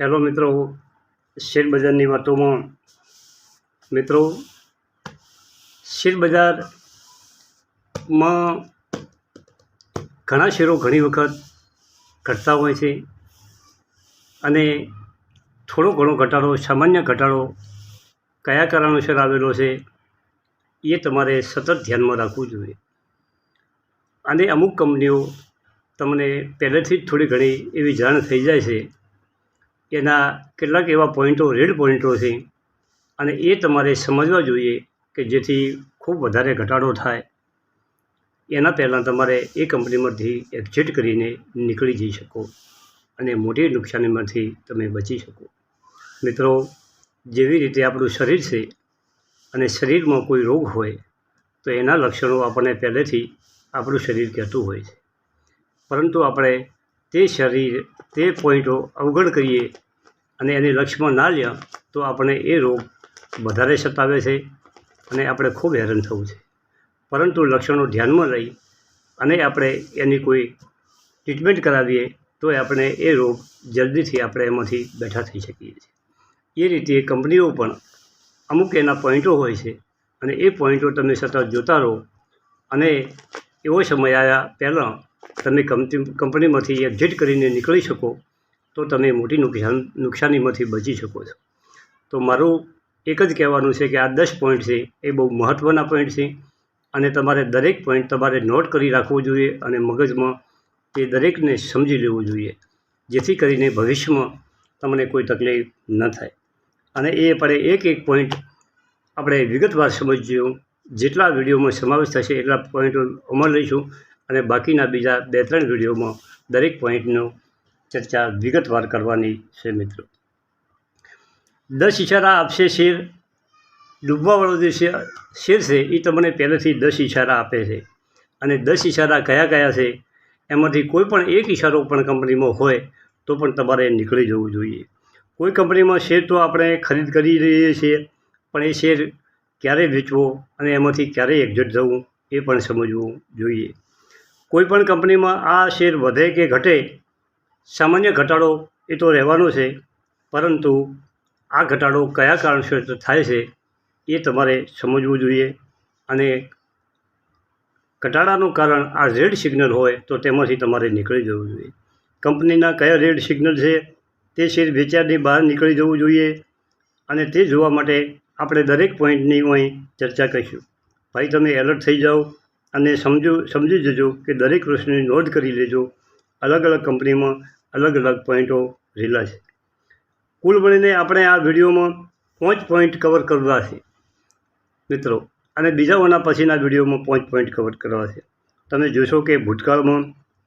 Hello મિત્રો, share બજારની વાતોમાં મિત્રો શેરબજારમાં ઘણા શેરો ઘણી વખત ઘટતા હોય છે અને થોડો ઘણો ઘટાડો, સામાન્ય ઘટાડો કયા કારણોસર આવેલો છે એ તમારે સતત ધ્યાનમાં રાખવું જોઈએ. અને અમુક કંપનીઓ તમને પહેલેથી જ થોડી ઘણી એવી જાણ થઈ જાય છે એના કેટલાક એવા પોઈન્ટો રેડ પોઈન્ટો છે. અને એ તમારે સમજવા જોઈએ કે જેથી ખૂબ વધારે ઘટાડો થાય. એના પહેલાં તમારે એ કંપનીમાંથી એક્ઝિટ કરીને નીકળી જઈ શકો. અને મોટી નુકસાનીમાંથી તમે બચી શકો. મિત્રો, જેવી રીતે આપણું શરીર છે અને શરીરમાં કોઈ રોગ હોય, તો એના લક્ષણો આપણને પહેલેથી આપણું શરીર કહેતું હોય છે. પરંતુ આપણે તે શરીર, તે પોઈન્ટો અવગણ કરીએ અને એને લક્ષ્યમાં ના લ્યા, તો આપણે એ રોગ વધારે સતાવે છે અને આપણે ખૂબ હેરાન થવું છે. પરંતુ લક્ષણો ધ્યાનમાં લઈ અને આપણે એની કોઈ ટ્રીટમેન્ટ કરાવીએ, તો આપણે એ રોગ જલ્દીથી આપણે એમાંથી બેઠા થઈ શકીએ છીએ. એ રીતે કંપનીઓ પણ અમુક એના પોઈન્ટો હોય છે અને એ પોઈન્ટો તમે સતત જોતા રહો અને એવો સમય આવ્યા પહેલાં તમે કંપની કંપનીમાંથી એક્ઝિટ કરીને નીકળી શકો તો તમે મોટી નુકસાન, નુકસાનીમાંથી બચી શકો છો. તો મારું એક જ કહેવાનું છે કે આ દસ પોઈન્ટ છે, એ બહુ મહત્ત્વના પોઈન્ટ છે અને તમારે દરેક પોઈન્ટ તમારે નોટ કરી રાખવો જોઈએ અને મગજમાં એ દરેકને સમજી લેવું જોઈએ, જેથી કરીને ભવિષ્યમાં તમને કોઈ તકલીફ ન થાય. અને એ આપણે એક એક પોઈન્ટ આપણે વિગતવાર સમજીએ. જેટલા વિડીયોમાં સમાવેશ થશે એટલા પોઈન્ટો અમલ લઈશું અને બાકીના બીજા બે, ત્રણ વિડીયોમાં દરેક પોઈન્ટનો ચર્ચા વિગતવાર કરવાની છે મિત્રો. દસ ઇશારા આપશે શેર. ડૂબવાવાળો જે શેર છે એ તમને પહેલેથી દસ ઇશારા આપે છે. અને દસ ઇશારા કયા કયા છે, એમાંથી કોઈ પણ એક ઇશારો પણ કંપનીમાં હોય, તો પણ તમારે નીકળી જવું જોઈએ. કોઈ કંપનીમાં શેર તો આપણે ખરીદ કરી રહીએ છીએ, પણ એ શેર ક્યારે વેચવો અને એમાંથી ક્યારે એક્ઝિટ થવું એ પણ સમજવું જોઈએ. કોઈ પણ કંપનીમાં આ શેર વધે કે ઘટે સામાન્ય ઘટાડો એ તો રહેવાનો છે, પરંતુ આ ઘટાડો કયા કારણસર થાય છે એ તમારે સમજવું જોઈએ અને ઘટાડાનું કારણ આ રેડ સિગ્નલ હોય તો તેમાંથી તમારે નીકળી જવું જોઈએ. કંપનીના કયા રેડ સિગ્નલ છે તે શેર વેચાણની બહાર નીકળી જવું જોઈએ અને તે જોવા માટે આપણે દરેક પોઈન્ટની અહીં ચર્ચા કરીશું. ભાઈ, તમે એલર્ટ થઈ જાઓ અને સમજો, સમજી જજો કે દરેક પ્રશ્નની નોંધ કરી લેજો. અલગ અલગ કંપનીમાં અલગ અલગ પોઈન્ટો રહેલા છે. કુલ મળીને આપણે આ વિડીયોમાં પાંચ પોઈન્ટ કવર કરવા છે. મિત્રો, અને બીજાઓના પછીના વિડીયોમાં પાંચ પોઈન્ટ કવર કરવા છે. તમે જોશો કે ભૂતકાળમાં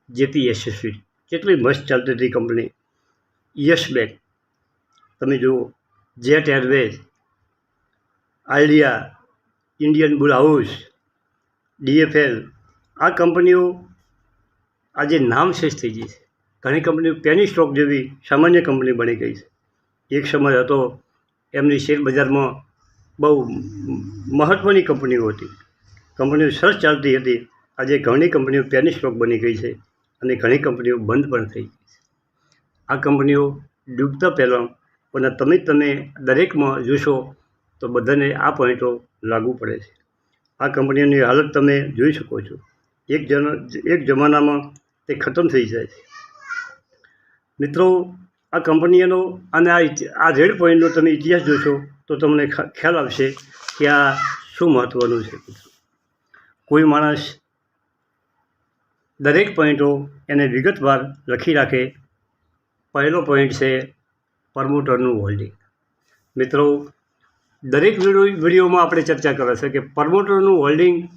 જેપી એસએસવી કેટલી મસ્ત ચાલતી હતી કંપની યસ બેંક. તમે જુઓ, Jet Airways Idea Indian bull house, DFL, આ કંપનીઓ આજે નામ શેષ થઈ ગઈ છે. ઘણી કંપનીઓ પેની સ્ટોક જેવી સામાન્ય કંપની બની ગઈ છે. એક સમય હતો એમની શેર બજારમાં બહુ મહત્ત્વની કંપનીઓ હતી. કંપનીઓ સરસ ચાલતી હતી. આજે ઘણી કંપનીઓ પેની સ્ટોક બની ગઈ છે અને ઘણી કંપનીઓ બંધ પણ થઈ ગઈ છે. આ કંપનીઓ ડૂબતા પહેલાં પણ તમે તમે દરેકમાં જોશો તો બધાને આ પોઈન્ટો લાગુ પડે છે. આ કંપનીઓની હાલત તમે જોઈ શકો છો. એક જન, એક જમાનામાં તે ખતમ થઈ જાય છે. મિત્રો, આ કંપનીઓનો અને આ આ રેડ પોઈન્ટનો તમે ઇતિહાસ જોશો, તો તમને ખ્યાલ આવશે કે આ શું મહત્ત્વનું છે. કોઈ માણસ દરેક પોઈન્ટો એને વિગતવાર લખી રાખે. પહેલો પોઈન્ટ છે પરમોટરનું હોલ્ડિંગ. મિત્રો, દરેક વીડિયો, વિડીયોમાં આપણે ચર્ચા કરે છે કે પરમોટરનું હોલ્ડિંગ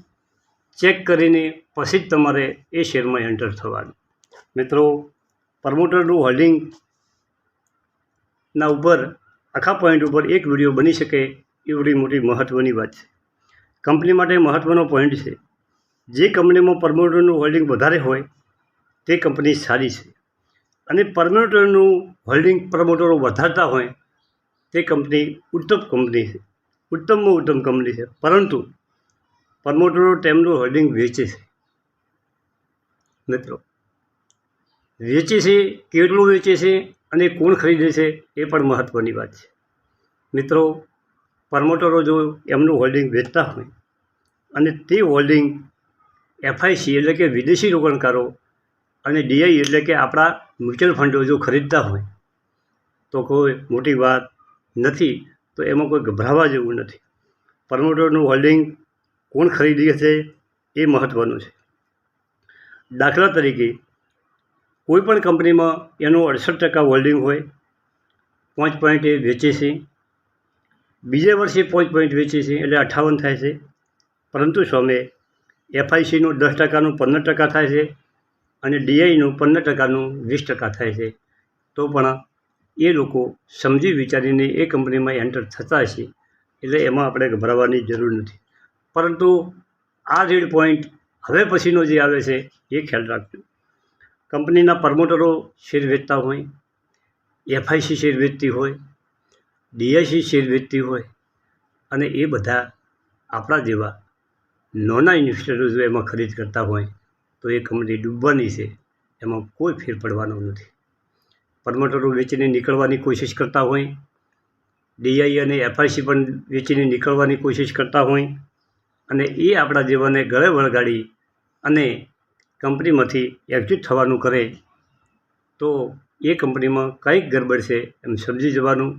ચેક કરીને પછી જ તમારે એ શેરમાં એન્ટર થવાનું. મિત્રો પ્રમોટરનું હોલ્ડિંગના ઉપર, આખા પોઈન્ટ ઉપર એક વીડિયો બની શકે એવડી મોટી મહત્ત્વની વાત છે. કંપની માટે મહત્ત્વનો પોઈન્ટ છે. જે કંપનીમાં પ્રમોટરનું હોલ્ડિંગ વધારે હોય, તે કંપની સારી છે. અને પ્રમોટરનું હોલ્ડિંગ પ્રમોટરો વધારતા હોય, તે કંપની ઉત્તમ કંપની છે. ઉત્તમમાં ઉત્તમ કંપની છે. પરંતુ પ્રમોટરો તેમનું હોલ્ડિંગ વેચે છે. મિત્રો વેચે છે, કેટલું વેચે છે અને કોણ ખરીદે છે એ પણ મહત્ત્વની વાત છે. મિત્રો, પ્રમોટરો જો એમનું હોલ્ડિંગ વેચતા હોય અને તે હોલ્ડિંગ એફઆઈસી એટલે કે વિદેશી રોકાણકારો અને ડીઆઈ એટલે કે આપણા મ્યુચ્યુઅલ ફંડો જો ખરીદતા હોય તો કોઈ મોટી વાત નથી, તો એમાં કોઈ ગભરાવા જેવું નથી. પ્રમોટરનું હોલ્ડિંગ કોણ ખરીદી છે એ મહત્ત્વનું છે. દાખલા તરીકે કોઈ પણ કંપનીમાં એનું અડસઠ ટકા હોલ્ડિંગ હોય, પાંચ પોઈન્ટ એ વેચે છે. બીજા વર્ષે પાંચ પોઈન્ટ વેચે છે, એટલે અઠ્ઠાવન થાય છે. પરંતુ સ્વામે એફઆઈસીનું દસ ટકાનું, પંદર ટકા થાય છે અને ડીઆઈનું પંદર ટકાનું, વીસ ટકા થાય છે. તો પણ એ લોકો સમજી વિચારીને એ કંપનીમાં એન્ટર થતા છે એટલે એમાં આપણે ગભરાવાની જરૂર નથી. પરંતુ આ રેડ પોઈન્ટ હવે પછીનો જે આવે છે, એ ખ્યાલ રાખજો. કંપનીના પ્રમોટરો શેર વેચતા હોય, એફઆઈસી શેર વેચતી હોય, ડીઆઈસી શેર વેચતી હોય અને એ બધા આપણા જેવા નોના ઇન્વેસ્ટરો જો એમાં ખરીદ કરતા હોય, તો એ કંપની ડૂબવાની છે. એમાં કોઈ ફેર પડવાનો નથી. પ્રમોટરો વેચીને નીકળવાની કોશિશ કરતા હોય, ડીઆઈ અને એફઆઈસી પણ વેચીને નીકળવાની કોશિશ કરતા હોય અને એ આપણા જેવાને ગળે વળગાડી અને કંપનીમાંથી એક્ઝિટ થવાનું કરે, તો એ કંપનીમાં કંઈક ગડબડ છે એમ સમજી જવાનું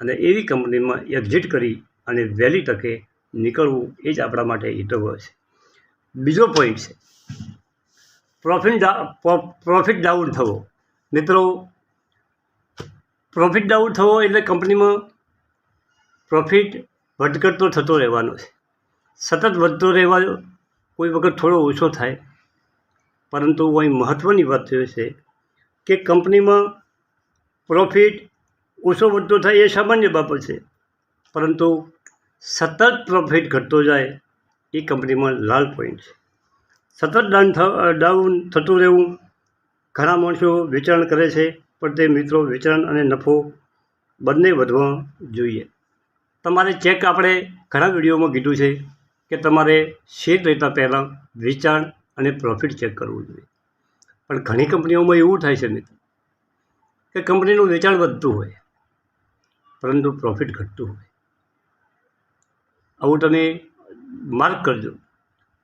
અને એવી કંપનીમાં એક્ઝિટ કરી અને વહેલી તકે નીકળવું એ જ આપણા માટે હિતવ છે. બીજો પોઈન્ટ છે. પ્રોફિટ પ્રોફિટ ડાઉન થવો. મિત્રો પ્રોફિટ ડાઉન થવો એટલે કંપનીમાં પ્રોફિટ વધઘટ તો થતો રહેવાનો છે. સતત વધતો રહેવા કોઈ વખત થોડો ઓછો થાય પરંતુ અહીં મહત્ત્વની વાત એ છે કે કંપનીમાં પ્રોફિટ ઓછો વધતો થાય એ સામાન્ય બાબત છે. પરંતુ સતત પ્રોફિટ ઘટતો જાય એ કંપનીમાં લાલ પોઈન્ટ છે. સતત ડાઉન ડાઉન થતું રહેવું ઘણા માણસો વેચાણ કરે છે, પણ તે મિત્રો વેચાણ અને નફો બંને વધવા જોઈએ. તમારે ચેક આપણે ઘણા વિડીયોમાં કીધું છે કે તમારે શેર લેતા પહેલાં વેચાણ અને પ્રોફિટ ચેક કરવું જોઈએ. પણ ઘણી કંપનીઓમાં એવું થાય છે મિત્ર, કે કંપનીનું વેચાણ વધતું હોય, પરંતુ પ્રોફિટ ઘટતું હોય. આવું તમે માર્ક કરજો.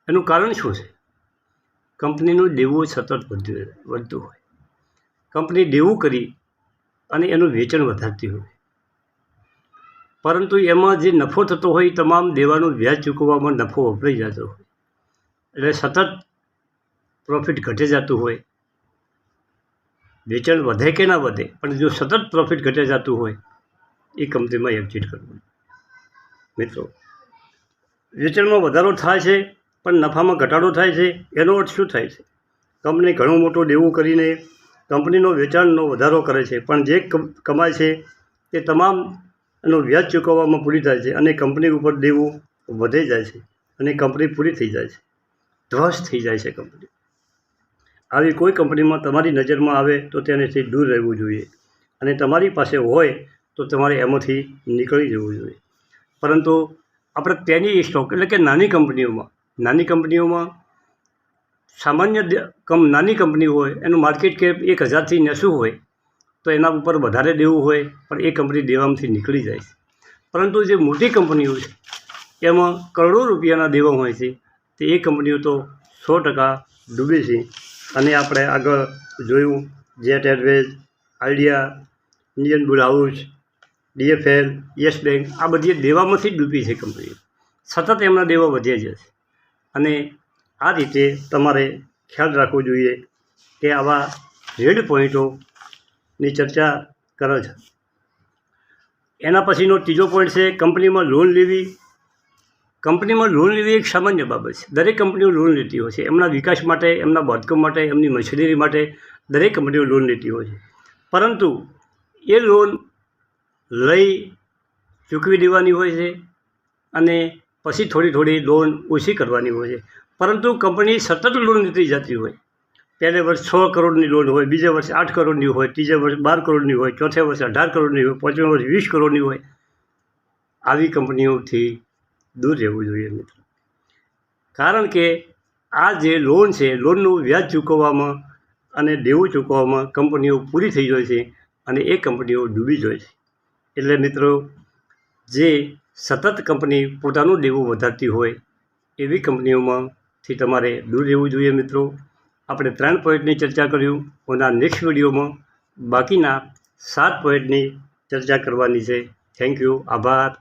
એનું કારણ શું છે? કંપનીનું દેવું સતત વધ્યું, વધતું હોય. કંપની દેવું કરી અને એનું વેચાણ વધારતી હોય. પરંતુ એમાં જે નફો થતો હોય તમામ દેવાનું વ્યાજ ચૂકવવામાં નફો વપરાઈ જતો હોય. એટલે સતત પ્રોફિટ ઘટે જતું હોય. વેચાણ વધે કે ના વધે, પણ જો સતત પ્રોફિટ ઘટે જતું હોય, એ કંપનીમાં એક્ઝિટ કરવું. મિત્રો, વેચાણમાં વધારો થાય છે, પણ નફામાં ઘટાડો થાય છે, એનો અર્થ શું થાય છે? કંપની ઘણો મોટો દેવું કરીને કંપનીનો વેચાણનો વધારો કરે છે, પણ જે કમ- કમાય છે, તે તમામ એનો વ્યાજ ચૂકવવામાં પૂરી થાય છે અને કંપની ઉપર દેવું વધે જાય છે અને કંપની પૂરી થઈ જાય છે. ધ્વસ્ત થઈ જાય છે કંપની. આવી કોઈ કંપનીમાં તમારી નજરમાં આવે તો તેનાથી દૂર રહેવું જોઈએ. અને તમારી પાસે હોય તો તમારે એમાંથી નીકળી જવું જોઈએ. પરંતુ આપણે પેની સ્ટોક એટલે કે નાની કંપનીઓમાં નાની કંપનીઓમાં સામાન્ય કમ નાની કંપની હોય, એનું માર્કેટ કેપ એક હજારથી નેસું હોય, તો એના ઉપર વધારે દેવું હોય, પણ એ કંપની દેવામાંથી નીકળી જાય છે. પરંતુ જે મોટી કંપનીઓ છે, એમાં કરોડો રૂપિયાના દેવા હોય છે, તે એ કંપનીઓ તો સો ટકા ડૂબે છે. અને આપણે આગળ જોયું Jet Airways, Idea, Indian bull house, DFL, Yes Bank, આ બધી દેવામાંથી જ ડૂબી છે કંપનીઓ. સતત એમના દેવા વધ્યા છે. અને આ રીતે તમારે ખ્યાલ રાખવો જોઈએ કે આવા રેડ પોઈન્ટોની ચર્ચા કરે છે. એના પછીનો ત્રીજો પોઈન્ટ છે કંપનીમાં લોન લેવી કંપનીમાં લોન લેવી એક સામાન્ય બાબત છે. દરેક કંપનીઓ લોન લેતી હોય છે. એમના વિકાસ માટે, એમના બાંધકામ માટે, એમની મશીનરી માટે દરેક કંપનીઓ લોન લેતી હોય છે. પરંતુ એ લોન લઈ ચૂકવી દેવાની હોય છે અને પછી થોડી થોડી લોન ઓછી કરવાની હોય છે. પરંતુ કંપની સતત લોન લેતી જતી હોય. પહેલે વર્ષ છ કરોડની લોન હોય, બીજા વર્ષે આઠ કરોડની હોય, ત્રીજે વર્ષે બાર કરોડની હોય, ચોથે વર્ષે અઢાર કરોડની હોય, પાંચમા વર્ષે વીસ કરોડની હોય. આવી કંપનીઓથી દૂર રહેવું જોઈએ મિત્રો. કારણ કે આ જે લોન છે લોનનું વ્યાજ ચૂકવવામાં અને દેવું ચૂકવવામાં કંપનીઓ પૂરી થઈ જાય છે અને એ કંપનીઓ ડૂબી જાય છે. એટલે મિત્રો, જે સતત કંપની પોતાનું દેવું વધારતી હોય એવી કંપનીઓમાંથી તમારે દૂર રહેવું જોઈએ મિત્રો. આપણે ત્રણ પોઈન્ટની ચર્ચા કર્યું ઓના નેક્સ્ટ વિડીયોમાં બાકીના સાત પોઈન્ટની ચર્ચા કરવાની છે. થેન્ક યુ આભાર.